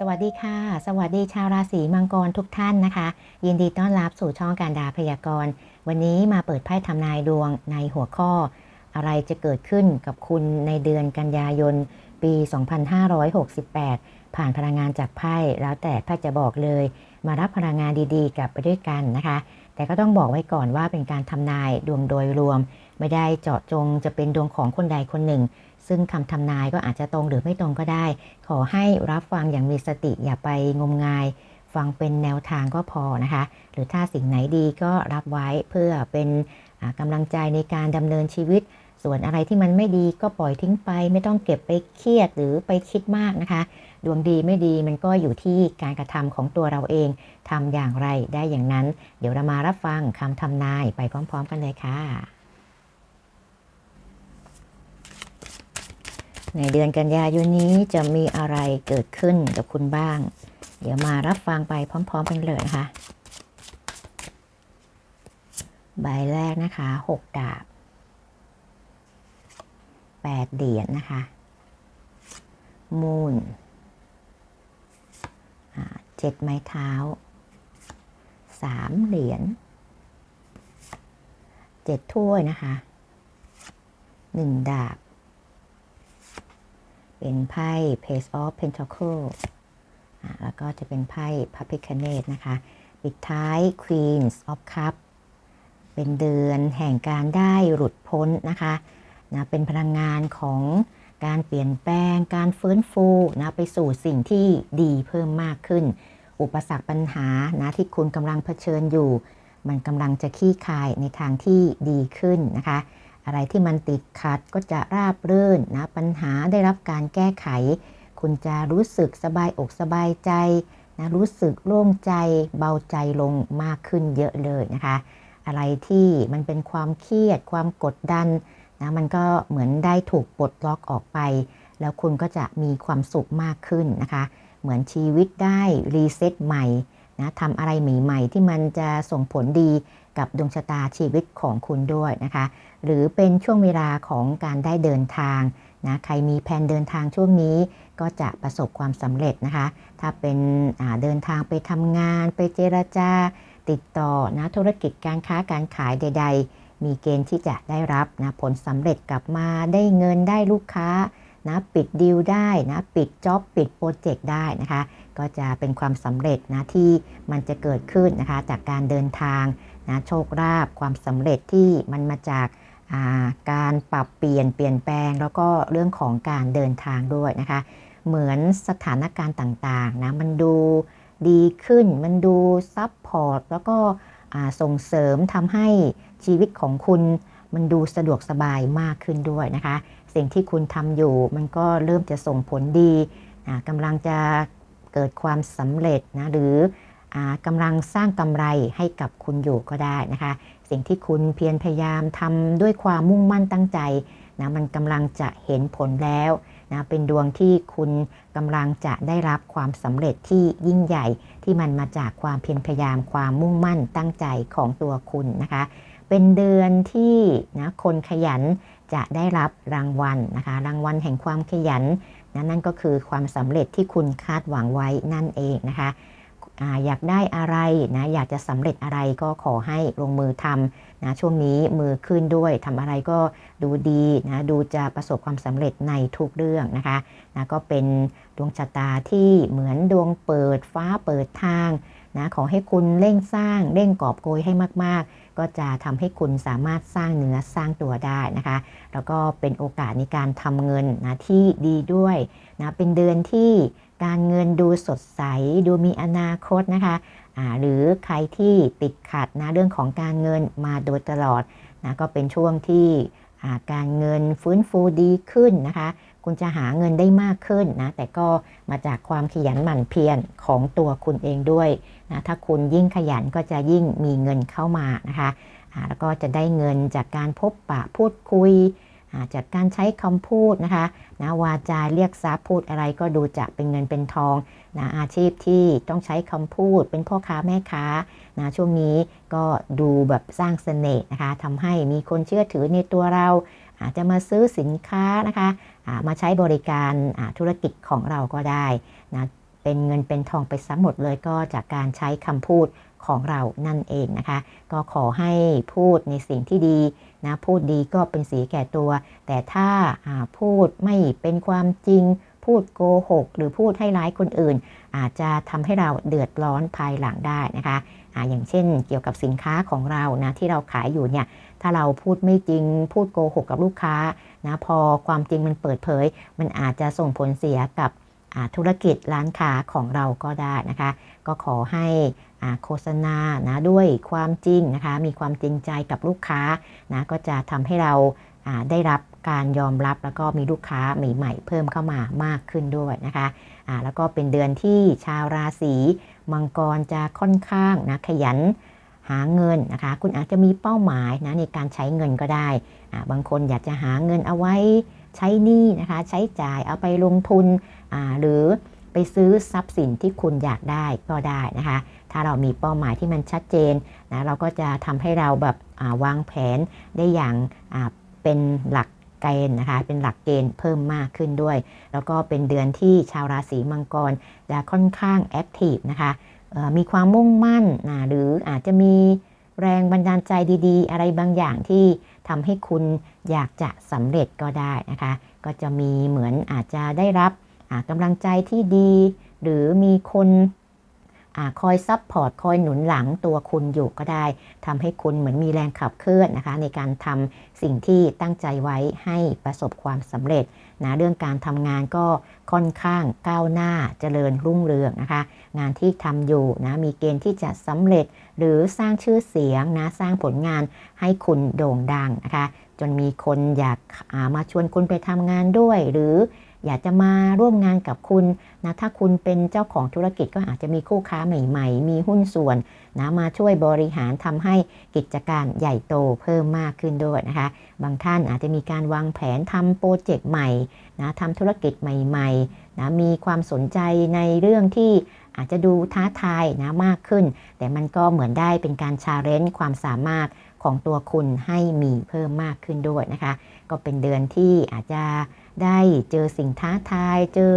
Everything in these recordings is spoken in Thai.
สวัสดีค่ะ สวัสดีชาวราศีมังกรทุกท่านนะคะ ยินดีต้อนรับสู่ช่องการดาพยากรณ์ วันนี้มาเปิดไพ่ทำนายดวงในหัวข้อ อะไรจะเกิดขึ้นกับคุณในเดือนกันยายน ปี 2568 ผ่านพลังงานจากไพ่แล้วแต่ไพ่จะบอกเลย มารับพลังงานดีๆ กลับไปด้วยกันนะคะ แต่ก็ต้องบอกไว้ก่อนว่าเป็นการทำนายดวงโดยรวม ไม่ได้เจาะจงจะเป็นดวงของคนใดคนหนึ่ง ซึ่งคำทำนายก็อาจจะตรงหรือไม่ตรงก็ได้ ขอให้รับฟังอย่างมีสติอย่าไปงมงาย ฟังเป็นแนวทางก็พอนะคะ หรือถ้าสิ่งไหนดีก็รับไว้เพื่อเป็นกำลังใจในการดำเนินชีวิต ส่วนอะไรที่มันไม่ดีก็ปล่อยทิ้งไป ไม่ต้องเก็บไปเครียดหรือไปคิดมากนะคะ ดวงดีไม่ดีมันก็อยู่ที่การกระทำของตัวเราเองทำอย่างไรได้อย่างนั้น เดี๋ยวเรามารับฟังคำทำนายไปพร้อม ๆ กันเลยค่ะ ในเดือนกันยายนนี้จะมีอะไรเกิดขึ้นกับคุณบ้าง เดี๋ยวมารับฟังไปพร้อม ๆ กันเลยนะคะ ใบแรกนะคะหกดาบแปดเหรียญนะคะ มูนเจ็ดไม้เท้าสามเหรียญเจ็ดถ้วยนะคะหนึ่งดาบ เป็นไพ่ Page of Pentacle อ่แล้วก็จะเป็นไพ่ p a p i c a n a t e นะคะ ปิดท้าย Queens of Cup เป็นเดือนแห่งการได้หลุดพ้นนะคะนะเป็นพลังงานของการเปลี่ยนแปลง การฟื้นฟูนะไปสู่สิ่งที่ดีเพิ่มมากขึ้น อุปสรรคปัญหานะที่คุณกำลังเผชิญอยู่ มันกำลังจะขี้คายในทางที่ดีขึ้นนะคะ อะไรที่มันติดขัดก็จะราบรื่นนะปัญหาได้รับการแก้ไข คุณจะรู้สึกสบายอกสบายใจนะรู้สึกโล่งใจเบาใจลงมากขึ้นเยอะเลยนะคะ อะไรที่มันเป็นความเครียดความกดดันนะมันก็เหมือนได้ถูกปลดล็อกออกไป แล้วคุณก็จะมีความสุขมากขึ้นนะคะ เหมือนชีวิตได้รีเซ็ตใหม่นะทำอะไรใหม่ ๆ ที่มันจะส่งผลดี กับดวงชะตาชีวิตของคุณด้วยนะคะ หรือเป็นช่วงเวลาของการได้เดินทางนะใครมีแผนเดินทางช่วงนี้ก็จะประสบความสำเร็จนะคะ ถ้าเป็นเดินทางไปทำงาน ไปเจรจาติดต่อนะธุรกิจการค้าการขายใด ๆ มีเกณฑ์ที่จะได้รับนะผลสำเร็จกลับมาได้เงินได้ลูกค้านะปิดดีลได้นะปิดจ็อบปิดโปรเจกต์ได้นะคะ ก็จะเป็นความสำเร็จนะที่มันจะเกิดขึ้นนะคะจากการเดินทาง นะโชคลาภความสำเร็จที่มันมาจากการปรับเปลี่ยนเปลี่ยนแปลง แล้วก็เรื่องของการเดินทางด้วยนะคะ เหมือนสถานการณ์ต่างๆนะมันดูดีขึ้นมันดูซับพอร์ตแล้วก็ส่งเสริมทำให้ชีวิตของคุณมันดูสะดวกสบายมากขึ้นด้วยนะคะ สิ่งที่คุณทำอยู่มันก็เริ่มจะส่งผลดีกำลังจะเกิดความสำเร็จนะหรือ กำลังสร้างกำไรให้กับคุณอยู่ก็ได้นะคะ สิ่งที่คุณเพียรพยายามทำด้วยความมุ่งมั่นตั้งใจนะมันกำลังจะเห็นผลแล้วนะเป็นดวงที่คุณกำลังจะได้รับความสำเร็จที่ยิ่งใหญ่ ที่มันมาจากความเพียรพยายามความมุ่งมั่นตั้งใจของตัวคุณนะคะ เป็นเดือนที่นะคนขยันจะได้รับรางวัลนะคะ รางวัลแห่งความขยันนะนั่นก็คือความสำเร็จที่คุณคาดหวังไว้นั่นเองนะคะ อยากได้อะไรนะอยากจะสำเร็จอะไรก็ขอให้ลงมือทำนะช่วงนี้มือขึ้นด้วยทำอะไรก็ดูดีนะดูจะประสบความสำเร็จในทุกเรื่องนะคะนะก็เป็นดวงชะตาที่เหมือนดวงเปิดฟ้าเปิดทางนะขอให้คุณเร่งสร้างเร่งกอบโกยให้มาก ๆ ก็จะทำให้คุณสามารถสร้างเนื้อสร้างตัวได้นะคะ แล้วก็เป็นโอกาสในการทำเงินนะที่ดีด้วยนะเป็นเดือนที่ การเงินดูสดใส ดูมีอนาคตนะคะะหรือใครที่ติดขัดนะเรื่องของการเงินมาโดยตลอดนะก็เป็นช่วงที่การเงินฟื้นฟูดีขึ้นนะคะ คุณจะหาเงินได้มากขึ้นนะแต่ก็มาจากความขยันหมั่นเพียรของตัวคุณเองด้วยนะถ้าคุณยิ่งขยันก็จะยิ่งมีเงินเข้ามานะคะะแล้วก็จะได้เงินจากการพบปะพูดคุย จากการใช้คำพูดนะคะนะวาจาเรียกทรัพย์พูดอะไรก็ดูจะเป็นเงินเป็นทองนะอาชีพที่ต้องใช้คำพูดเป็นพ่อค้าแม่ค้านะช่วงนี้ก็ดูแบบสร้างเสน่ห์นะคะทำให้มีคนเชื่อถือในตัวเราอาจจะมาซื้อสินค้านะคะมาใช้บริการธุรกิจของเราก็ได้นะเปเป็นเงินเป็นทองไปซะหมดเลยก็จากการใช้คำพูดของเรานั่นเองนะคะ ก็ขอให้พูดในสิ่งที่ดี นะพูดดีก็เป็นสีแก่ตัว แต่ถ้าพูดไม่เป็นความจริง พูดโกหก หรือพูดให้ร้ายคนอื่น อาจจะทำให้เราเดือดร้อนภายหลังได้นะคะออย่างเช่น เกี่ยวกับสินค้าของเรานะที่เราขายอยู่เนี่ยถ้าเราพูดไม่จริง พูดโกหกกับลูกค้านะพอความจริงมันเปิดเผย มันอาจจะส่งผลเสียกับ ธุรกิจร้านค้าของเราก็ได้นะคะ ก็ขอให้โฆษณานะด้วยความจริงนะคะ มีความจริงใจกับลูกค้านะก็จะทำให้เราได้รับการยอมรับแล้วก็มีลูกค้าใหม่ๆเพิ่มเข้ามามากขึ้นด้วยนะคะอ่าแล้วก็เป็นเดือนที่ชาวราศีมังกรจะค่อนข้างนะขยันหาเงินนะคะ คุณอาจจะมีเป้าหมายนะในการใช้เงินก็ได้ บางคนอยากจะหาเงินเอาไว้ใช้หนี้นะคะ ใช้จ่ายเอาไปลงทุน หรือไปซื้อทรัพย์สินที่คุณอยากได้ก็ได้นะคะ ถ้าเรามีเป้าหมายที่มันชัดเจนนะเราก็จะทำให้เราแบบวางแผนได้อย่างเป็นหลักเกณฑ์นะคะเป็นหลักเกณฑ์เพิ่มมากขึ้นด้วย แล้วก็เป็นเดือนที่ชาวราศีมังกรจะค่อนข้างแอคทีฟนะคะมีความมุ่งมั่นนะหรืออาจจะมีแรงบันดาลใจดีๆ อะไรบางอย่างที่ทำให้คุณอยากจะสำเร็จก็ได้นะคะ ก็จะมีเหมือนอาจจะได้รับ กำลังใจที่ดี หรือมีคนอคอยซับพอร์ตคอยหนุนหลังตัวคุณอยู่ก็ได้ทำให้คุณเหมือนมีแรงขับเคลื่อนนะคะ ในการทำสิ่งที่ตั้งใจไว้ให้ประสบความสำเร็จนะเรื่องการทำงานก็ค่อนข้างก้าวหน้าเจริญรุ่งเรืองนะคะ งานที่ทำอยู่นะมีเกณฑ์ที่จะสำเร็จ หรือสร้างชื่อเสียงนะสร้างผลงานให้คุณโด่งดังนะคะ จนมีคนอยากามาชวนคุณไปทำงานด้วย หรือ อยากจะมาร่วมงานกับคุณนะถ้าคุณเป็นเจ้าของธุรกิจก็อาจจะมีคู่ค้าใหม่ ๆ มีหุ้นส่วนนะมาช่วยบริหารทำให้กิจการใหญ่โตเพิ่มมากขึ้นด้วยนะคะ บางท่านอาจจะมีการวางแผนทำโปรเจกต์ใหม่นะทำธุรกิจใหม่ๆนะมีความสนใจในเรื่องที่อาจจะดูท้าทายนะมากขึ้น แต่มันก็เหมือนได้เป็นการชาเลนจ์ความสามารถของตัวคุณให้มีเพิ่มมากขึ้นด้วยนะคะ ก็เป็นเดือนที่อาจจะ ได้เจอสิ่งท้าทาย เจอ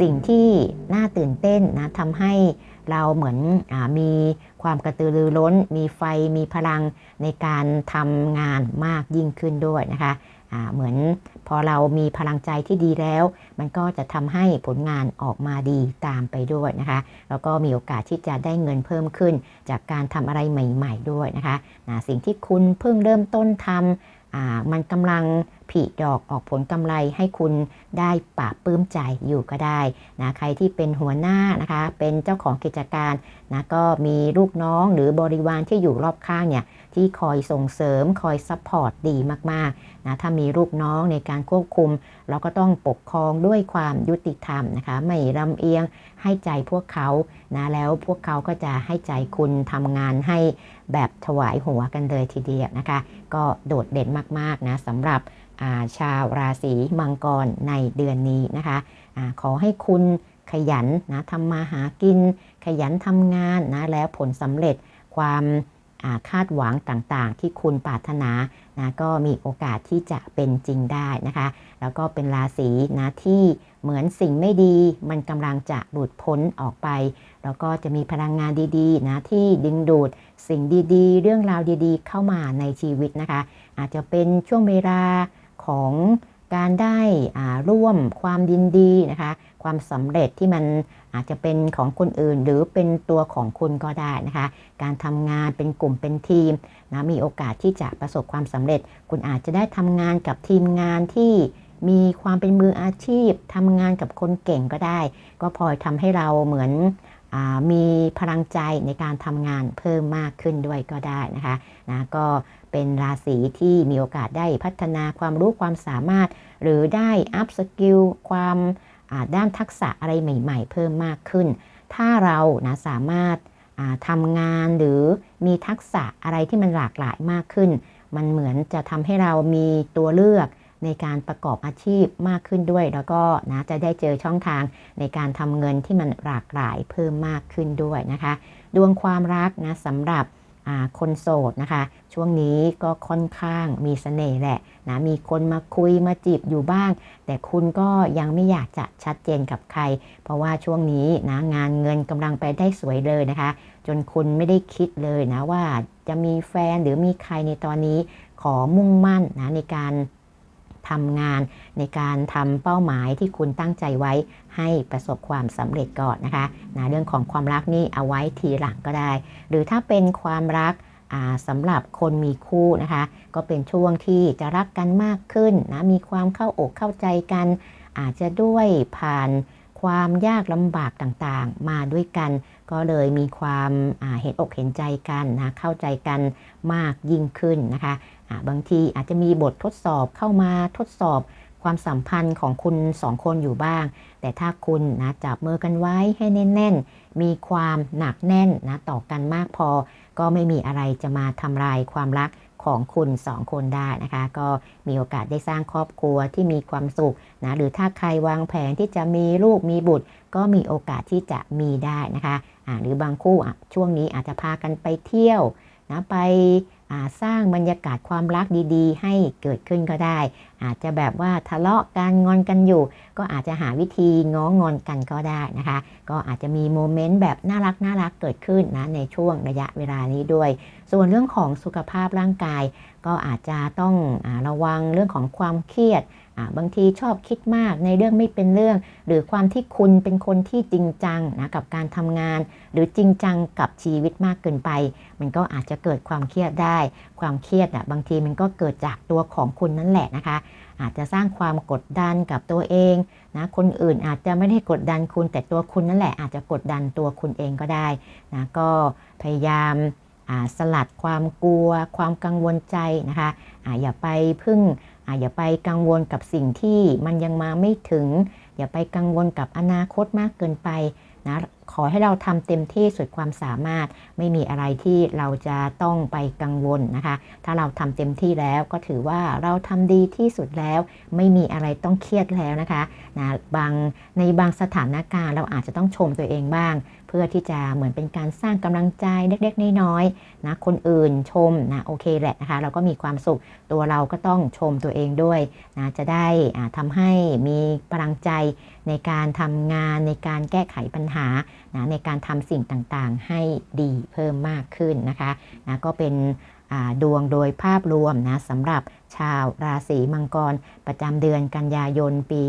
สิ่งที่น่าตื่นเต้นนะทำให้เราเหมือนอมีความกระตือรือร้น มีไฟมีพลังในการทำงานมากยิ่งขึ้นด้วยนะคะเหมือนพอเรามีพลังใจที่ดีแล้ว มันก็จะทำให้ผลงานออกมาดีตามไปด้วยนะคะแล้วก็มีโอกาสที่จะได้เงินเพิ่มขึ้น จากการทำอะไรใหม่ ๆ ด้วยนะคะนะสิ่งที่คุณเพิ่งเริ่มต้นทำมันกำลังผลิดอกออกผลกำไรให้คุณได้ปราบปลื้มใจอยู่ก็ได้นะใครที่เป็นหัวหน้านะคะเป็นเจ้าของกิจการนะก็มีลูกน้องหรือบริวารที่อยู่รอบข้างเนี่ยที่คอยส่งเสริมคอยซัพพอร์ตดีมากๆนะถ้ามีลูกน้องในการควบคุม เราก็ต้องปกครองด้วยความยุติธรรมนะคะไม่ลำเอียงให้ใจพวกเขานะแล้วพวกเขาก็จะให้ใจคุณทำงานให้แบบถวายหัวกันเลยทีเดียวนะคะ ก็โดดเด่นมากๆนะสำหรับ ชาวราศีมังกรในเดือนนี้นะคะอาขอให้คุณขยันนะทำมาหากิน ขยันทำงานนะแล้วผลสำเร็จความาคาดหวังต่างๆ ที่คุณปรารถนานะก็มีโอกาสที่จะเป็นจริงได้นะคะ แล้วก็เป็นราศีนะที่เหมือนสิ่งไม่ดี มันกำลังจะหลุดพ้นออกไป แล้วก็จะมีพลังงานดีๆนะที่ดึงดูดสิ่งดีๆ เรื่องราวดีๆ เข้ามาในชีวิตนะคะ อาจจะเป็นช่วงเวลา ของการได้ร่วมความยินดีนะคะ ความสำเร็จที่มันอาจจะเป็นของคนอื่น หรือเป็นตัวของคุณก็ได้นะคะ การทำงานเป็นกลุ่มเป็นทีมนะมีโอกาสที่จะประสบความสำเร็จ คุณอาจจะได้ทำงานกับทีมงานที่มีความเป็นมืออาชีพทำงานกับคนเก่งก็ได้ ก็พลอยทำให้เราเหมือน มีพลังใจในการทำงานเพิ่มมากขึ้นด้วยก็ได้นะคะนะก็เป็นราศีที่มีโอกาสได้พัฒนาความรู้ความสามารถ หรือได้อัพสกิลความด้านทักษะอะไรใหม่ ๆ เพิ่มมากขึ้น ถ้าเรานะสามารถทำงานหรือมีทักษะอะไรที่มันหลากหลายมากขึ้น มันเหมือนจะทำให้เรามีตัวเลือก ในการประกอบอาชีพมากขึ้นด้วย แล้วก็นะจะได้เจอช่องทางในการทำเงินที่มันหลากหลายเพิ่มมากขึ้นด้วยนะคะ ดวงความรักนะสำหรับคนโสดนะคะ ช่วงนี้ก็ค่อนข้างมีเสน่ห์แหละนะมีคนมาคุยมาจีบอยู่บ้าง แต่คุณก็ยังไม่อยากจะชัดเจนกับใคร เพราะว่าช่วงนี้นะงานเงินกำลังไปได้สวยเลยนะคะ จนคุณไม่ได้คิดเลยนะว่าจะมีแฟนหรือมีใครในตอนนี้ขอมุ่งมั่นนะในการ ทำงาน ในการทำเป้าหมายที่คุณตั้งใจไว้ให้ประสบความสำเร็จก่อนนะคะนะเรื่องของความรักนี่เอาไว้ทีหลังก็ได้ หรือถ้าเป็นความรักสำหรับคนมีคู่นะคะ ก็เป็นช่วงที่จะรักกันมากขึ้นนะมีความเข้าอกเข้าใจกัน อาจจะด้วยผ่านความยากลำบากต่างๆ มาด้วยกัน ก็เลยมีความเห็นอกเห็นใจกันนะเข้าใจกันมากยิ่งขึ้นนะคะบางทีอาจจะมีบททดสอบเข้ามาทดสอบความสัมพันธ์ของคุณสองคนอยู่บ้าง แต่ถ้าคุณนะจับมือกันไว้ให้แน่น ๆ มีความหนักแน่นนะต่อกันมากพอ ก็ไม่มีอะไรจะมาทำลายความรัก ของคุณสองคนได้นะคะ ก็มีโอกาสได้สร้างครอบครัวที่มีความสุขนะหรือถ้าใครวางแผนที่จะมีลูกมีบุตร ก็มีโอกาสที่จะมีได้นะคะะหรือบางคู่ช่วงนี้อาจจะพากันไปเที่ยวนะไป สร้างบรรยากาศความรักดีๆ ให้เกิดขึ้นก็ได้ อาจจะแบบว่าทะเลาะกันงอนกันอยู่ ก็อาจจะหาวิธีง้องอนกันก็ได้นะคะ ก็อาจจะมีโมเมนต์แบบน่ารักน่ารักเกิดขึ้นนะในช่วงระยะเวลานี้ด้วย ส่วนเรื่องของสุขภาพร่างกาย ก็อาจจะต้องอระวังเรื่องของความเครียด บางทีชอบคิดมากในเรื่องไม่เป็นเรื่อง หรือความที่คุณเป็นคนที่จริงจังนะกับการทำงาน หรือจริงจังกับชีวิตมากเกินไป มันก็อาจจะเกิดความเครียดได้ ความเครียดอะบางทีมันก็เกิดจากตัวของคุณนั่นแหละนะคะ อาจจะสร้างความกดดันกับตัวเองนะคนอื่นอาจจะไม่ได้กดดันคุณ แต่ตัวคุณนั่นแหละอาจจะกดดันตัวคุณเองก็ได้นะก็พยายามสลัดความกลัว ความกังวลใจนะคะอะอย่าไปพึ่ง อย่าไปกังวลกับสิ่งที่มันยังมาไม่ถึง อย่าไปกังวลกับอนาคตมากเกินไปนะ ขอให้เราทำเต็มที่สุดความสามารถ ไม่มีอะไรที่เราจะต้องไปกังวลนะคะ ถ้าเราทำเต็มที่แล้วก็ถือว่าเราทำดีที่สุดแล้ว ไม่มีอะไรต้องเครียดแล้วนะคะนะบางในบางสถานการณ์เราอาจจะต้องชมตัวเองบ้าง เพื่อที่จะเหมือนเป็นการสร้างกำลังใจเล็กๆน้อยๆนะคนอื่นชมนะโอเคแหละนะคะ เราก็มีความสุขตัวเราก็ต้องชมตัวเองด้วยนะจะได้ทำให้มีพลังใจในการทำงานในการแก้ไขปัญหานะในการทำสิ่งต่างๆ ให้ดีเพิ่มมากขึ้นนะคะนะก็เป็นดวงโดยภาพรวมนะสำหรับชาวราศีมังกร ประจำเดือนกันยายนปี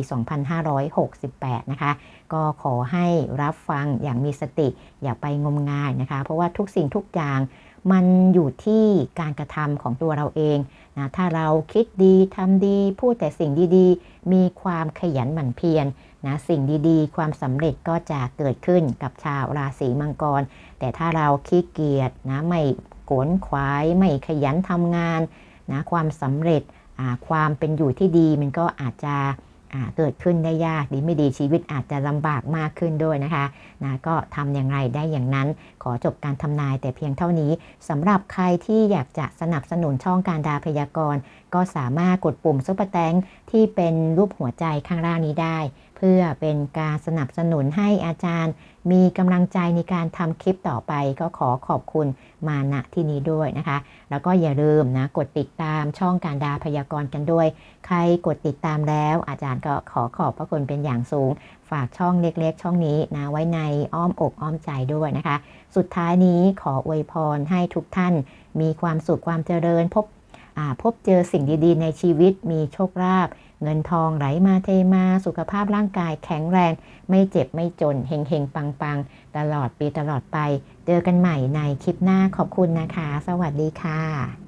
2568 นะคะ ก็ขอให้รับฟังอย่างมีสติอย่าไปงมงายนะคะ เพราะว่าทุกสิ่งทุกอย่าง มันอยู่ที่การกระทำของตัวเราเองนะถ้าเราคิดดีทำดี พูดแต่สิ่งดีๆ มีความขยันหมั่นเพียรนะสิ่งดีๆ ความสำเร็จก็จะเกิดขึ้นกับชาวราศีมังกร แต่ถ้าเราขี้เกียจนะไม่โกนขวายไม่ขยันทำงานนะความสำเร็จความเป็นอยู่ที่ดีมันก็อาจจะ เกิดขึ้นได้ยากดีไม่ดีชีวิตอาจจะลำบากมากขึ้นด้วยนะคะนะก็ทำอย่างไรได้อย่างนั้น ขอจบการทำนายแต่เพียงเท่านี้สำหรับใครที่อยากจะสนับสนุนช่องการดาพยากรณ์ ก็สามารถกดปุ่มซุปเปอร์แตงที่เป็นรูปหัวใจข้างล่างนี้ได้ เพื่อเป็นการสนับสนุนให้อาจารย์ มีกำลังใจในการทำคลิปต่อไปก็ขอขอบคุณมาณที่นี้ด้วยนะคะ แล้วก็อย่าลืมนะกดติดตามช่องการดาพยากรณ์กันด้วย ใครกดติดตามแล้ว อาจารย์ก็ขอขอบพระคุณเป็นอย่างสูง ฝากช่องเล็กๆ ช่องนี้นะไว้ในอ้อมอกอ้อมใจด้วยนะคะ สุดท้ายนี้ขออวยพรให้ทุกท่าน มีความสุขความเจริญพบพบเจอสิ่งดีๆ ในชีวิตมีโชคลาภ เงินทองไหลมาเทมาสุขภาพร่างกายแข็งแรง ไม่เจ็บไม่จนเฮงเฮงปังปังตลอดปีตลอดไป เจอกันใหม่ในคลิปหน้าขอบคุณนะคะ สวัสดีค่ะ